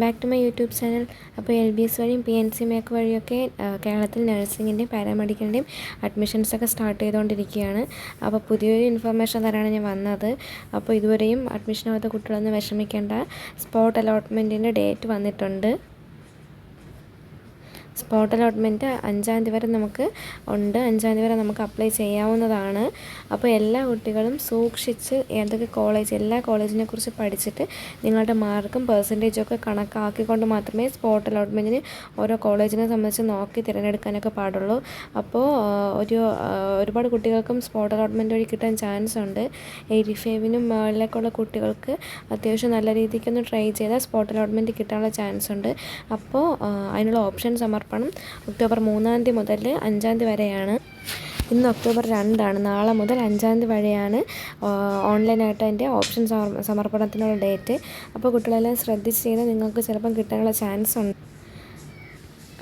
Back to my YouTube channel അപ്പോൾ L B S വഴിയും P N C make വഴിയൊക്കെ കേരളത്തിൽ നഴ്സിങ്ങിന്റെയും പാരാമെഡിക്കലിന്റെയും അഡ്മിഷൻസൊക്കെ സ്റ്റാർട്ട് ചെയ്തുകൊണ്ടിരിക്കുകയാണ്. അപ്പോൾ പുതിയൊരു ഇൻഫർമേഷൻ തരാണ് ഞാൻ വന്നത്. അപ്പോൾ ഇതുവരെയും അഡ്മിഷൻ ആവാത്ത കുട്ടികളൊന്നും വിഷമിക്കേണ്ട. സ്പോട്ട് അലോട്ട്മെന്റിന്റെ ഡേറ്റ് വന്നിട്ടുണ്ട്. സ്പോട്ട് അലോട്ട്മെന്റ് അഞ്ചാം തീയതി വരെ നമുക്ക് ഉണ്ട്. അഞ്ചാം തീയതി വരെ നമുക്ക് അപ്ലൈ ചെയ്യാവുന്നതാണ്. അപ്പോൾ എല്ലാ കുട്ടികളും സൂക്ഷിച്ച് ഏതൊക്കെ കോളേജ് എല്ലാ കോളേജിനെ കുറിച്ച് പഠിച്ചിട്ട് നിങ്ങളുടെ മാർക്കും പെർസെന്റേജും ഒക്കെ കണക്കാക്കിക്കൊണ്ട് മാത്രമേ സ്പോട്ട് അലോട്ട്മെന്റിന് ഓരോ കോളേജിനെ സംബന്ധിച്ച് നോക്കി തിരഞ്ഞെടുക്കാനൊക്കെ പാടുള്ളൂ. അപ്പോൾ ഒരു ഒരുപാട് കുട്ടികൾക്കും സ്പോട്ട് അലോട്ട്മെന്റ് വഴി കിട്ടാൻ ചാൻസ് ഉണ്ട്. എയ്റ്റി ഫൈവിനും മുകളിലേക്കുള്ള കുട്ടികൾക്ക് അത്യാവശ്യം നല്ല രീതിക്കൊന്ന് ട്രൈ ചെയ്താൽ സ്പോട്ട് അലോട്ട്മെന്റ് കിട്ടാനുള്ള ചാൻസ് ഉണ്ട്. അപ്പോൾ അതിനുള്ള അതിനുള്ള ഓപ്ഷൻ സമർപ്പണം ഒക്ടോബർ മൂന്നാം തീയതി മുതൽ അഞ്ചാം തീയതി വരെയാണ്. ഇന്ന് ഒക്ടോബർ രണ്ടാണ്. നാളെ മുതൽ അഞ്ചാം തീയതി വരെയാണ് ഓൺലൈനായിട്ട് അതിന്റെ ഓപ്ഷൻ സമർ- സമർപ്പണത്തിനുള്ള ഡേറ്റ്. അപ്പോൾ കുട്ടികളെല്ലാം ശ്രദ്ധിച്ച് ചെയ്താൽ നിങ്ങൾക്ക് ചിലപ്പം കിട്ടാനുള്ള ചാൻസ് ഉണ്ട്.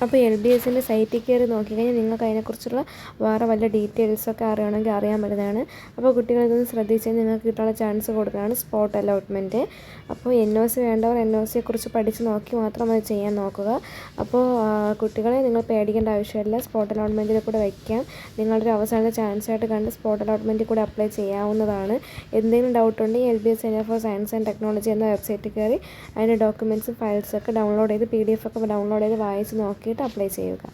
അപ്പോൾ എൽ ബി എസിന്റെ സൈറ്റിൽ കയറി നോക്കിക്കഴിഞ്ഞാൽ നിങ്ങൾക്ക് അതിനെക്കുറിച്ചുള്ള വേറെ വല്ല ഡീറ്റെയിൽസൊക്കെ അറിയണമെങ്കിൽ അറിയാൻ പറ്റുന്നതാണ്. അപ്പോൾ കുട്ടികൾക്കൊന്ന് ശ്രദ്ധിച്ച് നിങ്ങൾക്ക് കിട്ടാനുള്ള ചാൻസ് കൊടുക്കുന്നതാണ് സ്പോട്ട് അലോട്ട്മെന്റ്. അപ്പോൾ എൻ ഒ സി വേണ്ടവർ എൻ ഒ സിയെക്കുറിച്ച് പഠിച്ച് നോക്കി മാത്രം അത് ചെയ്യാൻ നോക്കുക. അപ്പോൾ കുട്ടികളെ നിങ്ങൾ പേടിക്കേണ്ട ആവശ്യമില്ല. സ്പോട്ട് അലോട്ട്മെന്റിൽ കൂടെ വയ്ക്കാം. നിങ്ങളുടെ ഒരു അവസാന ചാൻസ് ആയിട്ട് കണ്ട് സ്പോട്ട് അലോട്ട്മെന്റിൽ കൂടെ അപ്ലൈ ചെയ്യാവുന്നതാണ്. എന്തെങ്കിലും ഡൗട്ട് ഉണ്ടെങ്കിൽ L B S centre for science and technology എന്ന വെബ്സൈറ്റിൽ കയറി അതിന്റെ ഡോക്യുമെന്റ്സും ഫയൽസൊക്കെ ഡൗൺലോഡ് ചെയ്ത് പി ഡി എഫ് ഒക്കെ ഡൗൺലോഡ് ചെയ്ത് വായിച്ച് നോക്കിയിട്ട് അപ്ലൈ ചെയ്യുക.